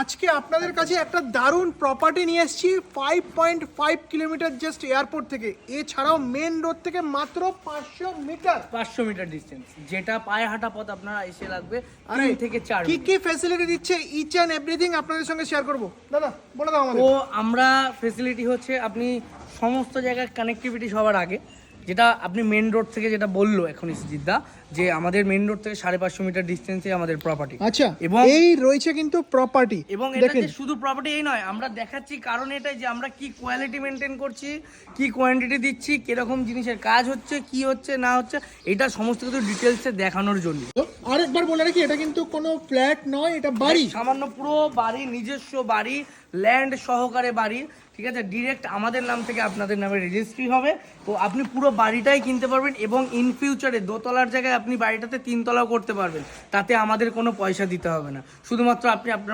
আজকে আপনাদের কাছে একটা দারুণ প্রপার্টি নিয়ে এসেছি five point five kilometre just airport থেকে। এছাড়াও মেন রোড থেকে মাত্র পাঁচশো মিটার পাঁচশো মিটার ডিস্টেন্স যেটা পায়ে হাঁটা পথ আপনারা এসে লাগবে আরে থেকে চার কি। কি ফ্যাসিলিটি দিচ্ছে ইচ অ্যান্ড এভরিথিং আপনাদের সঙ্গে শেয়ার করব? দাদা বলে দাও আমাদের। তো আমরা ফেসিলিটি হচ্ছে আপনি সমস্ত জায়গায় কানেক্টিভিটি সবার আগে। যেটা আপনি মেন রোড থেকে যেটা বলল এখন সিদ্দা যে আমাদের মেন রোড থেকে সাড়ে পাঁচশো মিটার ডিস্টেন্সে আমাদের প্রপার্টি আচ্ছা এবং এবং- এই রয়েছে কিন্তু প্রপার্টি এবং এটা যে শুধু প্রপার্টি এই নয় আমরা দেখাচ্ছি কারণ এটাই যে আমরা কি কোয়ালিটি মেনটেন করছি কি কোয়ান্টিটি দিচ্ছি কীরকম জিনিসের কাজ হচ্ছে কি হচ্ছে না হচ্ছে এটা সমস্ত কিছু ডিটেলসে দেখানোর জন্য। আরেকবার বলে রাখি এটা কিন্তু কোনো ফ্ল্যাট নয় এটা বাড়ি। সামান্য পুরো বাড়ি নিজস্ব বাড়ি ল্যান্ড সহকারে বাড়ি। ঠিক আছে? ডিরেক্ট আমাদের নাম থেকে আপনাদের নামে রেজিস্ট্রি হবে। তো আপনি পুরো বাড়িটাই কিনতে পারবেন এবং ইন ফিউচারে দোতলার জায়গায় আপনি বাড়িটাতে তিনতলাও করতে পারবেন। তাতে আমাদের কোনো পয়সা দিতে হবে না। শুধুমাত্র আপনি আপনার